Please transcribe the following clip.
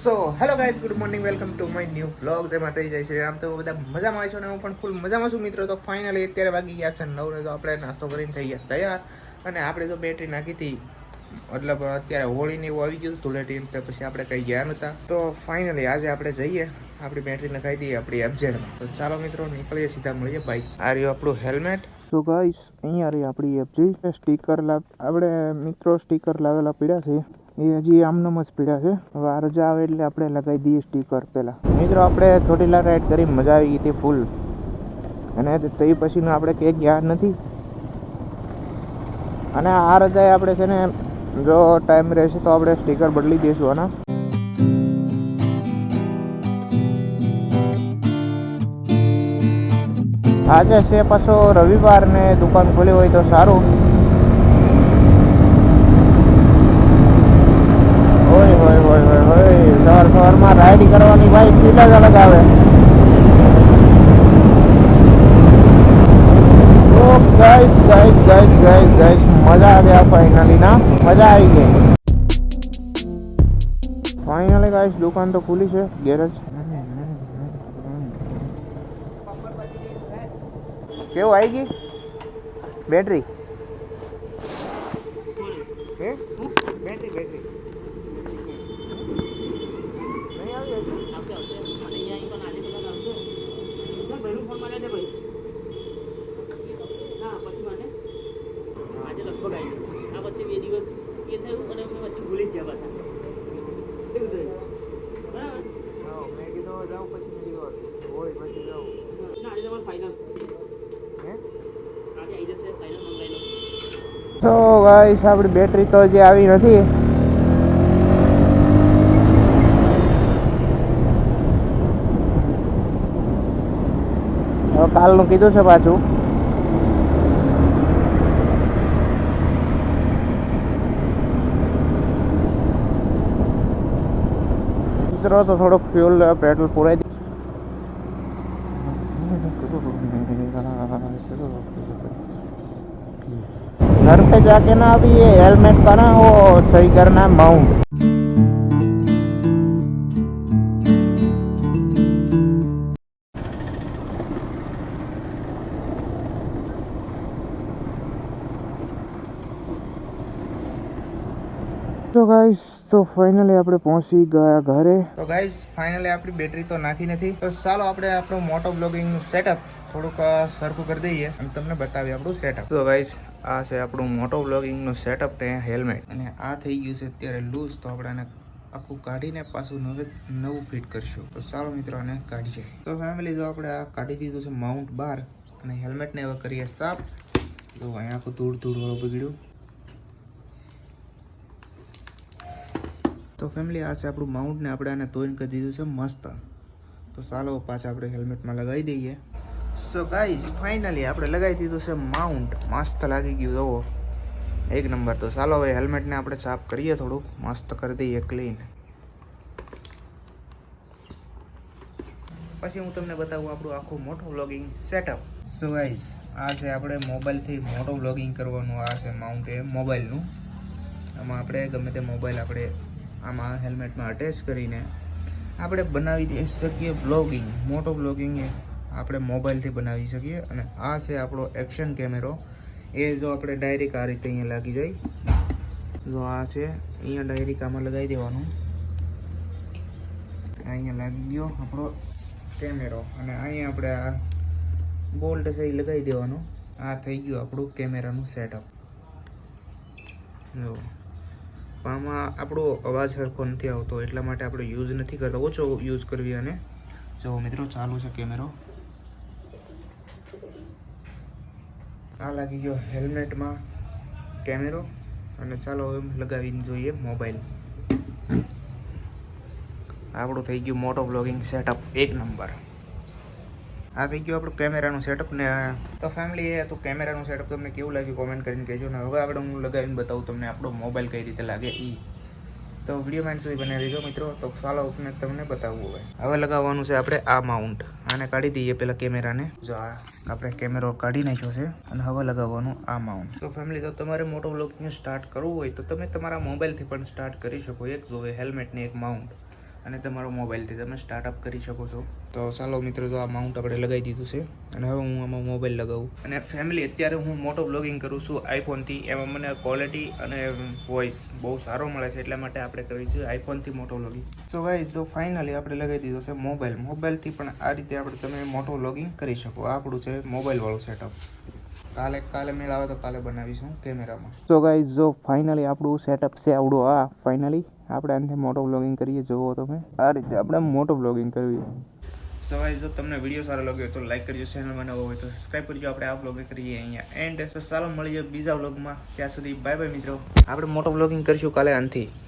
So hello guys good morning welcome to my new vlog જેમાં થઈ જાય છે આમ તો બધા મજામાં છો ને? હું પણ ફૂલ મજામાં છું મિત્રો. તો ફાઇનલી અત્યારે વાગી ગયા છે નવ ને તો આપણે નાસ્તો કરીને થઈ ગયા તૈયાર. અને આપણે તો બેટરી નાખી હતી. મતલબ અત્યારે હોળીને એવું આવી ગયું ધૂળેટી તો પછી આપણે કંઈ ગયા નહોતા. તો ફાઇનલી આજે આપણે જઈએ. આપણી બેટરી નખાઈ દઈએ આપણી એફઝેડમાં તો ચાલો મિત્રો, નીકળીએ સીધા મળીએ. બાઈક આ રહ્યું આપણું હેલ્મેટ તો ગાઈસ અહીંયા રહી આપણી એફજી સ્ટીકર લાવ આપણે મિત્રો સ્ટીકર લાવેલા પીડ્યા છે. એ હજી આમનામ જ પીડા છે. હવે આ રજા આવે એટલે આપણે લગાવી દઈએ સ્ટીકર પહેલાં. મિત્રો, આપણે ચોટીલા રાઈડ કરી મજા આવી ગઈ હતી ફૂલ અને તે પછીનું આપણે કંઈક ગયા નથી. અને આ રજાએ આપણે છે ને, જો ટાઈમ રહેશે તો આપણે સ્ટીકર બદલી દઈશું આના આજે છે પાછો રવિવાર ને દુકાન ખોલી હોય તો સારું હોય હોય હોય હોય હોય સવાર સવારમાં રાઈડ કરવાની ભાઈ ફીલ જ અલગ આવે. Guys guys guys guys guys મજા આવી ફાઇનલી ના. મજા આવી ગઈ. ફાઇનલી ગાઈસ દુકાન તો ખુલી છે ગેરેજ કેવું આવી ગઈ? બેટરી બેટરી બેટરી નહીં આવી હજી? આવશે આવશે મને અહીંયા અહીં પણ આજે બધા આવશે ચાલ ભાઈનું ફોન મારે દે ભાઈ ના પછી મને આજે લગભગ આવી જશે આ વચ્ચે બે દિવસ એ થયું અને અમે વચ્ચે ભૂલી જ ગયા પાછા એવું થયું બરાબર હા, મેં કીધું જાઉં પછી મેં કીધું તો ગાઈસ આપણી બેટરી તો હજી આવી નથી. કાલનું કીધું છે પાછું. મિત્રો, તો થોડોક ફ્યુલ પેટ્રોલ પૂરાઈ घर पे जाके ना अभी ये हेलमेट का ना वो सही करना है माउंट તો ગાઈસ તો ફાઇનલી આપણે પહોંચી ગયા ઘરે. તો ગાઈસ ફાઇનલી આપણી બેટરી તો નાખી નથી. તો ચાલો આપણે આપણું મોટો બ્લોગિંગનું સેટઅપ થોડુંક સરખું કરી દઈએ અને તમને બતાવીએ આપણું સેટઅપ તો ગાઈસ આ છે આપણું મોટો બ્લોગિંગનું સેટઅપ ને હેલ્મેટ અને આ થઈ ગયું છે અત્યારે લૂઝ તો આપણે આને આખું કાઢીને પાછું નવે, નવું ફિટ કરશું. તો ચાલો મિત્રો આને કાઢીએ તો ફેમિલી જો આપણે આ કાઢી દીધું છે માઉન્ટ બાર અને હેલ્મેટને હવે કરીએ સાફ. જો અહીંયા આખું ધૂળ ધૂળ વાળું બગડ્યું. તો ફેમિલી આ છે આપણું માઉન્ટને આપણે આને ધોઈને કરી દીધું છે મસ્ત. તો ચાલો પાછા આપણે હેલ્મેટમાં લગાવી દઈએ. સો ગાઈઝ ફાઇનલી આપણે લગાવી દીધું છે માઉન્ટ મસ્ત લાગી ગયું જુઓ એક નંબર તો ચાલો હવે હેલ્મેટને આપણે સાફ કરીએ થોડુંક. મસ્ત કરી દઈએ ક્લીન પછી હું તમને બતાવું આપણું આખું મોટું વ્લોગિંગ સેટઅપ સો ગાઈઝ આ છે આપણે મોબાઈલથી મોટો વ્લોગિંગ કરવાનું આ છે માઉન્ટ એ મોબાઈલનું આમાં આપણે ગમે તે મોબાઈલ આપણે આમાં હેલ્મેટમાં અટેચ કરીને આપણે બનાવી દઈ શકીએ બ્લોગિંગ મોટો બ્લોગિંગ એ આપણે મોબાઈલથી બનાવી શકીએ અને આ છે આપણો એક્શન કેમેરો એ જો આપણે ડાયરેક આ રીતે અહીંયા લાગી જાય, જો આ છે, અહીંયા ડાયરેક આમાં લગાવી દેવાનું. અહીંયા લાગી ગયો આપણો કેમેરો અને અહીંયા આપણે આ બોલ્ટ છે એ લગાવી દેવાનું. આ થઈ ગયું આપણું કેમેરાનું સેટઅપ જો. આમાં આપણો અવાજ સરખો નથી આવતો, એટલા માટે આપણે યુઝ નથી કરતા. ઓછો યુઝ કરવી અને જો મિત્રો, ચાલુ છે કેમેરો. આ લાગી ગયો હેલ્મેટમાં કેમેરો. અને ચાલો હવે લગાવીને જોઈએ મોબાઈલ. આપણું થઈ ગયું મોટો બ્લોગિંગ સેટઅપ એક નંબર. આ થઈ ગયું આપણું કેમેરાનું સેટઅપ ને તો ફેમિલી એ તો કેમેરાનું સેટઅપ તમને કેવું લાગ્યું કોમેન્ટ કરીને કહેજો. ને હવે આપણે હું લગાવીને બતાવું તમને આપણો મોબાઈલ કઈ રીતે લાગે એ તો વીડિયો માઇન્ડ સુધી બનાવી દેજો મિત્રો. તો ચાલો ઉપને તમને બતાવવું હવે. હવે લગાવવાનું છે આપણે આ માઉન્ટ આને કાઢી દઈએ પેલા કેમેરાને. જો આ આપણે કેમેરો કાઢી નાખ્યો છે અને હવે લગાવવાનું આ માઉન્ટ તો ફેમિલી તો તમારે મોટો બ્લોગિંગ સ્ટાર્ટ કરવું હોય તો તમે તમારા મોબાઈલથી પણ સ્ટાર્ટ કરી શકો. એક જોવે હેલ્મેટને એક માઉન્ટ અને તમારો મોબાઈલથી તમે સ્ટાર્ટઅપ કરી શકો છો. તો ચાલો મિત્રો તો આ માઉન્ટ આપણે લગાવી દીધું છે અને હવે હું આમાં મોબાઈલ લગાવું. અને ફેમિલી અત્યારે હું મોટો બ્લોગિંગ કરું છું આઈફોનથી એમાં મને ક્વોલિટી અને વોઇસ બહુ સારો મળે છે એટલા માટે આપણે કરવી છે આઈફોનથી મોટો બ્લોગિંગ સો ગાઈઝ તો ફાઇનલી આપણે લગાવી દીધો છે મોબાઈલ મોબાઈલથી પણ આ રીતે આપણે તમે મોટો બ્લોગિંગ કરી શકો. આ આપણું છે મોબાઈલવાળું સેટઅપ કાલે કાલે મેળ આવે તો કાલે બનાવીશું કેમેરામાં. સો ગાઈઝ જો ફાઇનલી આપણું સેટઅપ છે આવડું આ ફાઇનલી આપણે આને મોટો બ્લોગિંગ કરીએ જુઓ તમે. આ રીતે આપણે મોટો બ્લોગિંગ કરવી સો ગાઈઝ જો તમને વીડિયો સારો લાગ્યો તો લાઈક કરજો ચેનલ બનાવો હોય તો સબસ્ક્રાઈબ કરજો. આપણે આ બ્લોગ કરીએ અહીંયા એન્ડ તો ચાલો મળીએ બીજા બ્લોગમાં ત્યાં સુધી બાય બાય મિત્રો. આપણે મોટો બ્લોગિંગ કરીશું કાલે આનથી.